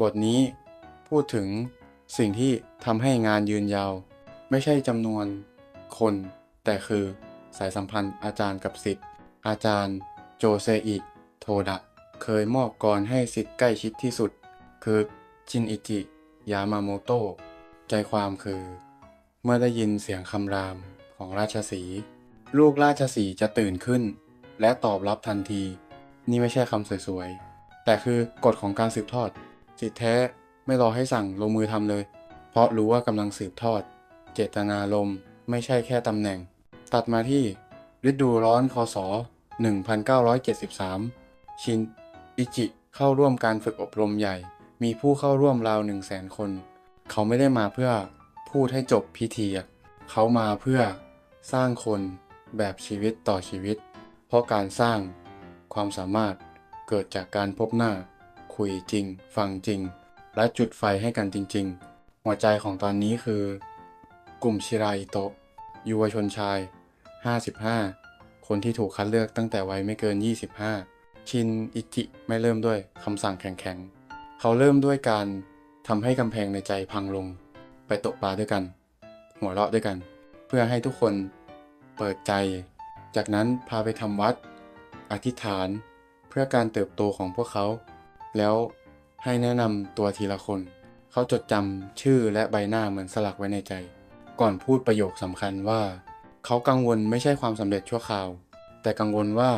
บทนี้พูดถึงสิ่งที่ทำให้งานยืนยาว ไม่ใช่จำนวนคน แต่คือสายสัมพันธ์อาจารย์กับศิษย์อาจารย์โจเซอิโทดะ เคยมอบกรให้ศิษย์ใกล้ชิดที่สุด คือจินอิจิ ยามาโมโตะใจความคือ เมื่อได้ยินเสียงคำรามของราชสีลูกราชสีจะตื่นขึ้น และตอบรับทันที นี่ไม่ใช่คำสวยๆ แต่คือกฎของการสืบทอด สิทธิแท้ไม่รอให้สั่งลงมือทำเลย เพราะรู้ว่ากำลังสืบทอด เจตนารมณ์ไม่ใช่แค่ตำแหน่ง ตัดมาที่ ฤดูร้อนคศ 1973 ชินอิจิเข้าร่วมการฝึกอบรมใหญ่ มีผู้เข้าร่วมราว 1 0 0 0 0แสนคน เขาไม่ได้มาเพื่อพูดให้จบพิธีเขามาเพื่อสร้างคนแบบชีวิตต่อชีวิต เพราะการสร้างความสามารถเกิดจากการพบหน้า คุยจริง ฟังจริง และจุดไฟให้กันจริง ๆ หัวใจของตอนนี้คือ กลุ่มชิราอิโตะยุวชนชาย 55 คนที่ถูกคัดเลือกตั้งแต่วัยไม่เกิน 25 ชินอิจิไม่เริ่มด้วยคำสั่งแข็งๆ เขาเริ่มด้วยการทำให้กำแพงในใจพังลง ไปตกปลาด้วยกัน หัวเราะด้วยกัน เพื่อให้ทุกคนเปิดใจ จากนั้นพาไปทำวัด อธิษฐาน เพื่อการเติบโตของพวกเขา แล้วให้แนะนำตัวทีละคน เขาจดจำชื่อและใบหน้าเหมือนสลักไว้ในใจ ก่อนพูดประโยคสำคัญว่า เขากังวลไม่ใช่ความสำเร็จชั่วคราว แต่กังวลว่า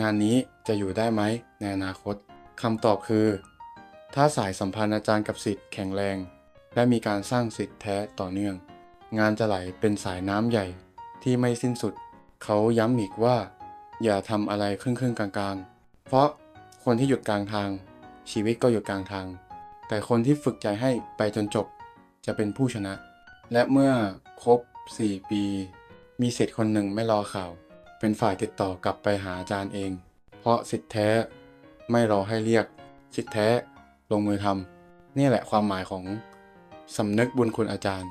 งานนี้จะอยู่ได้ไหมในอนาคตคำตอบคือ ถ้าสายสัมพันธ์อาจารย์กับศิษย์แข็งแรง และมีการสร้างศิษย์แท้ต่อเนื่อง งานจะไหลเป็นสายน้ำใหญ่ที่ไม่สิ้นสุด เขาย้ำอีกว่า อย่าทำอะไรครึ่งๆกลางๆ เพราะคนที่หยุดกลางทาง ชีวิตก็หยุดกลางทาง แต่คนที่ฝึกใจให้ไปจนจบจะเป็นผู้ชนะ และเมื่อครบ 4 ปี มีสิทธิ์คนหนึ่งไม่รอข่าว เป็นฝ่ายติดต่อกลับไปหาอาจารย์เอง เพราะสิทธิ์แท้ไม่รอให้เรียก สิทธิ์แท้ลงมือทำนี่แหละความหมายของสำนึกบุญคุณอาจารย์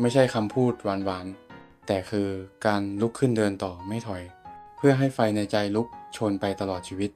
ไม่ใช่คำพูดหวานๆ แต่คือการลุกขึ้นเดินต่อไม่ถอย เพื่อให้ไฟในใจลุกโชนไปตลอดชีวิต